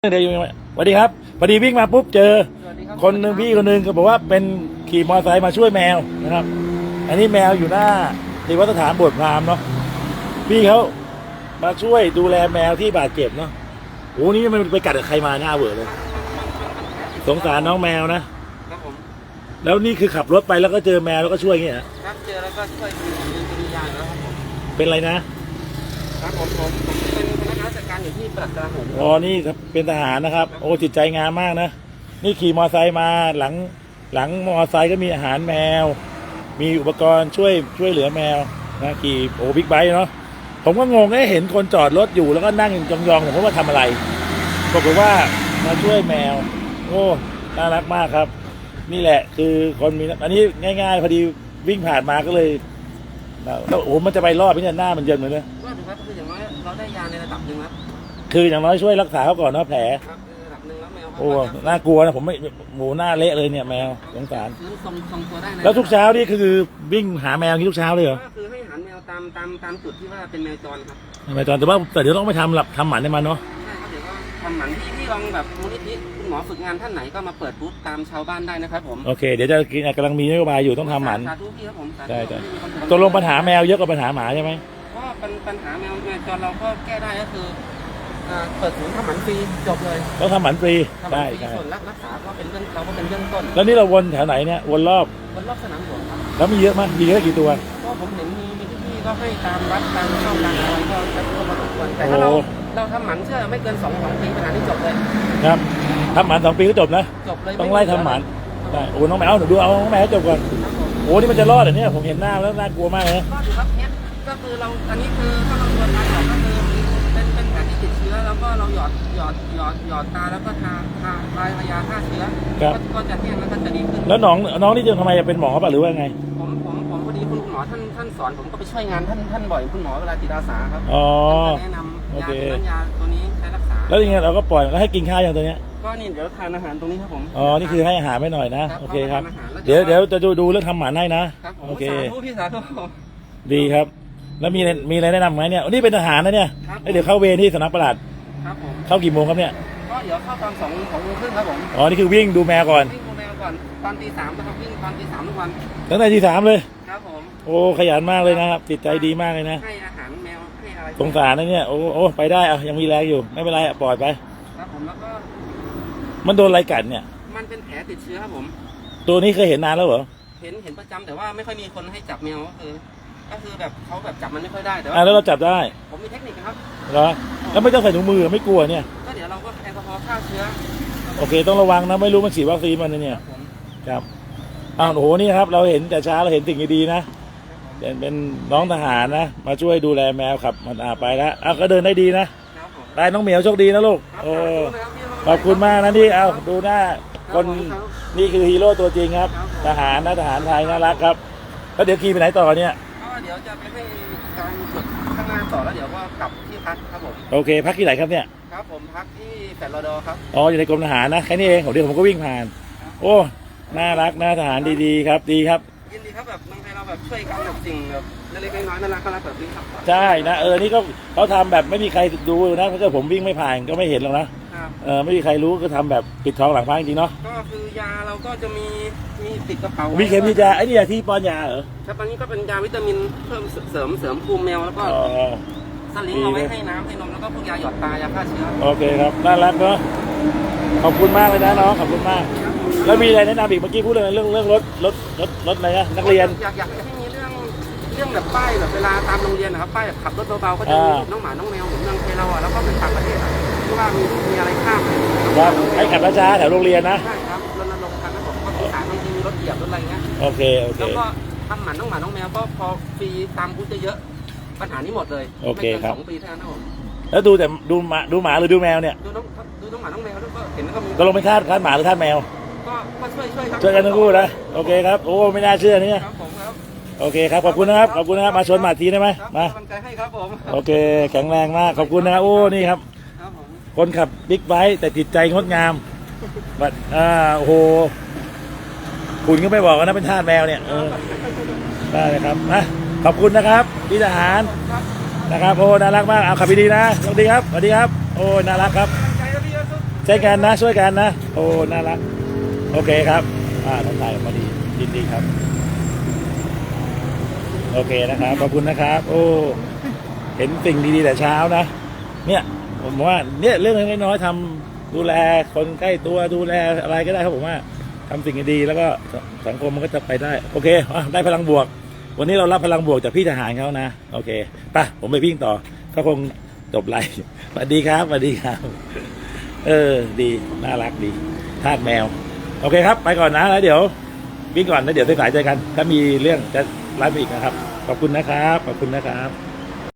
เดี๋ยวอยู่สวัสดีครับพอดีวิ่งมาปุ๊บเจอ คนหนึ่งพี่คนหนึ่งก็บอกว่าเป็นขี่มอเตอร์ไซค์มาช่วยแมวนะครับ อันนี้แมวอยู่หน้าที่วัดสถานบวชพราหมณ์เนาะพี่เขามาช่วยดูแลแมวที่บาดเจ็บเนาะโอ้นี่มันไปกัดกับใครมาหน้าเวอร์เลย สงสารน้องแมวนะครับผมแล้วนี่คือขับรถไปแล้วก็เจอแมวแล้วก็ช่วยอย่างเงี้ยเหรอครับเจอแล้วก็ช่วยดูดูวิญญาณแล้วครับผมเป็นไรนะ ครับผมผมผมเป็นพนักงานราช การอยู่ที่ปลัดกระหงอ๋อนี่เป็นทหารนะครับ โอ้จิตใจงามมากนะ นี่ขี่มอเตอร์ไซค์มาหลังหลังมอเตอร์ไซค์ก็มีอาหารแมว มีอุปกรณ์ช่วยช่วยเหลือแมวนะขี่โอ้บิ๊กไบค์เนาะผมก็งงได้เห็นคนจอดรถอยู่แล้วก็นั่งยองๆผมก็ว่าทำอะไรบอกฏว่ามาช่วยแมว โอ้น่ารักมากครับ นี่แหละคือคนมีอันนี้ง่าย ๆ พอดีวิ่งผ่านมาก็เลยแล้วโอ้มันจะไปรอดไหมเนี่ยหน้ามันเยินเหมือนเลยก็ถือว่าคืออย่างน้อย เราได้ยาในระดับหนึ่งครับคืออย่างน้อยช่วยรักษาเขาก่อนเนาะแผล ครับในระดับหนึ่งแล้วแมวเขาโอ้ก็จะน่ากลัวนะผมไม่หมูหน้าเละเลยเนี่ยแมวสงสาร ฟื้นทรงทรงตัวได้ในแล้วทุกเช้านี่คือวิ่งหาแมวอย่างนี้ทุกเช้าเลยเหรอก็คือให้อาหารแมวตามตามตามจุดที่ว่าเป็นแมวจรครับทำไมตอนแต่ว่าแต่เดี๋ยวต้องไปทำหลับทำหมันให้มันเนาะใช่ครับเดี๋ยวก็ทำหมันที่ที่ลองแบบมูลนิธิคุณหมอฝึกงานท่านไหนก็มาเปิดบูธตามชาวบ้านได้นะครับผมโอเคเดี๋ยวจะกินกำลังมีนโยบายอยู่ต้องทำหมัน สาธุพี่ครับผมสาธุใช่ใช่ที่มีความสุข ตกลงปัญหาแมวเยอะกว่าปัญหาหมาใช่ไหมก็เป็นปัญหาแมวแมวจรเราก็แก้ได้ก็คืออ่าเปิดศูนย์ทำหมันฟรีจบเลยต้องทำหมันฟรีทำหมัได้นฟรีใช่ส่วนรักรักษาก็เป็นเรื่องเราก็เป็นเรื่องต้นแล้วนี่เราวนแถวไหนเนี่ยวนรอบบนรอบสนามหลวงครับแล้วมีเยอะมั้ยมีเยอะกี่ตัว ก็ผมเห็นมีมีที่ก็ให้ตามวัดตามช่องตามอะไรก็จะเข้ามาทุกวันแต่ถ้าเราโอ้ เราทำหมันเชื่อไม่เกินสองสองปีปัญหาที่จบเลยครับทำหมันสองปีก็จบนะ จบเลยต้องไล่ทำหมันได้โอ้น้องแมวหนูดูเอาน้องแมวให้จบก่อนครับผมโอ้นี่มันจะรอดเหรอเนี่ยผมเห็นหน้าแล้วน่ากลัวมากเลยนะ ก็ถือว่าเคส ก็คือเราอันนี้คือถ้าเราตรวจตาหยอดก็คือเป็นเป็นแผลที่ติดเชื้อ แล้วก็เราหยอดหยอดหยอดหยอดตาแล้วก็ทาทาทายาฆ่าเชื้อครับ ก็ก็จะแห้งแล้วก็จะดีขึ้น แล้วน้องน้องนี่จะทำไมเป็นหมอป่ะหรือว่าไงผมผมผมพอดีคุณหมอท่านท่านสอนผมก็ไปช่วยงานท่านท่านบ่อยคุณหมอเวลาจิตอาสาครับอ๋อ ท่านจะแนะนำโอยาเค ตัวนั้นยาตัวนี้ใช้รักษา แล้วยังไงเราก็ปล่อยแล้วให้กินข้าวอย่างตัวเนี้ยก็นี่เดี๋ยวทานอาหารตรงนี้ครับผมอ๋อนี่คือให้อาหารไม่หน่อยนะครับโอเคครับทานอาหารแล้วเดี๋ยวเดี๋เดี๋ยยววจะดูดูเรื่องทำหมันให้นะ ครับผมโอเค สาธุพี่สาธุดีครับ แล้วมีอะไรมีอะไรแนะนำไหมเนี่ยนี่เป็นทหารนะเนี่ยครับเอ้ยเดี๋ยวเข้าเวรที่สำนักประหลัดครับผมเข้ากี่โมงครับเนี่ยก็เดี๋ยวเข้าตอนสองสองโมงครึ่งครับผมอ๋อนี่คือวิ่งดูแมวก่อนวิ่งโมแมวก่อนตอนตีสามนะครับวิ่งตอนตีสามทุกวันตั้งแต่ที่สามเลย ครับผมโอ้ขยันมากเลยนะครับจิตใจดีมากเลยนะให้อาหารแมวให้อะไรสงสารนะเนี่ยโอ้โอ้ไปได้เอายังมีแรงอยู่ไม่เป็นไรอะปล่อยไป ครับผมแล้วก็มันโดนอะไรกัดเนี่ย มันเป็นแผลติดเชื้อครับผม ตัวนี้เคยเห็นนานแล้วเหรอเห็นเห็นประจำแต่ว่าไม่ค่อยมีคนให้จับแมวก็คือ ก็คือแบบเขาแบบจับมันไม่ค่อยได้แต่ว่าอะแล้วเราจับได้ผมมีเทคนิคนะครับ เหรอแล้วไม่ต้องใส่ถุงมือไม่กลัวเนี่ย ก็เดี๋ยวเราก็แอลกอฮอล์ฆ่าเชื้อโอเค ต้องระวังนะ ไม่รู้มันฉีดวัคซีนมันนะเนี่ยครับผมครับอ้าวโอ้โห นี่ครับ เราเห็นแต่เช้าเราเห็นสิ่งดีๆนะเป็นเป็นน้องทหารนะ มาช่วยดูแลแมวขับ มันอ่าไปแล้วอ้าวก็เดินได้ดีนะ ครับผมได้น้องเหมียวโชคดีนะลูก ครับโอ้สาธุนะครับพี่ขอบคุณมากนะที่เอาดูหน้าคนครับนี่คือฮีโร่ตัวจริงครับครับผมทหารนะทหารไทยน่ารักครับ แล้วเดี๋ยวขี่ไปไหนต่อเนี่ยก็ เดี๋ยวจะไปให้การฝึกข้างหน้าต่อแล้วเดี๋ยวก็กลับที่พักครับผมโอเค พักที่ไหนครับเนี่ย ครับผมพักที่แฟลตรอดอครับ อ๋อ อยู่ในกรมทหารนะ แค่นี้เองเดี๋ยวผมก็วิ่งผ่าน โอ้ น่ารักนะทหารดีๆ ครับ ดีครับ ยินดีครับแบบบางทีเราแบบช่วยกันแบบสิ่งแบบเล็กๆน้อยๆน่ารักน่ารักแบบนี้ครับ ใช่นะ เออ นี่ก็เขาทำแบบไม่มีใครดูนะ ถ้าเกิดผมวิ่งไม่ผ่านก็ไม่เห็นหรอกนะ ครับ เออไม่มีใครรู้ก็ทำแบบปิดทองหลังพระจริงๆเนาะก็คือยาเราก็จะมีมีติดกระเป๋ามีเข็มมียาไอ้นี่ยาที่ป้อนยาเหรอครับอันนี้ก็เป็นยาวิตามินเพิ่มเสริมเสริมภูมิแมวแล้วก็อ๋อ สลิงเอาไว้ให้น้ำให้นมแล้วก็พวกยาหยอดตายาฆ่าเชื้อโอเคครับน่ารักเนาะขอบคุณมากเลยนะน้องขอบคุณมาก แล้วมีอะไรแนะนำอีกเมื่อกี้พูดเรื่องเรื่องเรื่องรถรถรถรถอะไรนะนักเรียน อยากอยากให้มีเรื่องเรื่องแบบป้ายแบบเวลาตามโรงเรียนนะครับป้ายแบบขับรถเบาๆก็จะมีอ่า น้องหมาน้องแมวเหมือนเมืองไทยเราอะแล้วก็เป็นต่างประเทศอะ ที่ว่ามีมีอะไรข้ามครับให้ขับช้าๆแถวโรงเรียนนะ ใช่ครับรณรงค์กันนะผมก็คือหาบางทีมีรถเหยียบรถอะไรเงี้ย โอเค โอเค แล้วก็ทำหมันน้องหมาน้องแมวก็พอฟรีตามบูธเยอะๆปัญหานี้หมดเลยโอเคไม่กินครับ สองปีเท่านั้นนะผมแล้วดูแต่ดูหมาดูหมาหรือดูแมวเนี่ยดูน้องดูน้องหมาน้องแมวแล้วก็เห็นแล้วก็มีก็ลงไปคาดคาดหมาหรือคาดแมว ก็ก็ช่วยช่วยครับช่วยกันทั้งคู่นะ โอเคครับ โอ้ ไม่น่าเชื่อเนี่ย ครับผมครับโอเคครับ ขอบคุณนะครับ ขอบคุณนะครับ มาชนหมาทีได้ไหม ครับมาเป็นกำลังใจให้ครับผม โอเค แข็งแรงมาก ขอบคุณนะครับ โอ้ นี่ครับ คนขับบิ๊กไบค์แต่จิตใจงดงามบัดอ่าโอ้โหคุณก็ไม่บอกว่านะเป็นทาสแมวเนี่ยเออได้เลยครับนะขอบคุณนะครับพี่ทหารนะครับโอ้น่ารักมากเอาขับดีๆนะสวัสดีครับสวัสดีครับ โอ้น่ารักครับกำลังใจครับพี่ครับใช้กันนะช่วยกันนะ โอ้น่ารัก โอเคครับ อ่าน้องชายออกมาดียินดีครับ โอเคนะครับขอบคุณนะครับ โอ้ เห็นสิ่งดีๆแต่เช้านะ เนี่ย ผมว่าเนี่ยเรื่องเล็กน้อยทำดูแลคนใกล้ตัวดูแลอะไรก็ได้ครับผมว่าทำสิ่งดีแล้วก็สังคมมันก็จะไปได้ โอเคได้พลังบวก วันนี้เรารับพลังบวกจากพี่ทหารเขานะ โอเคไปผมไปวิ่งต่อ ก็คงจบไลฟ์สวัสดีครับสวัสดีครับ เออ ดีน่ารักดีทาสแมว โอเคครับ ไปก่อนนะแล้วเดี๋ยว วิ่งก่อนแล้วเดี๋ยวสายๆเจอกัน ถ้ามีเรื่องจะไลฟ์อีกนะครับ ขอบคุณนะครับ ขอบคุณนะครับ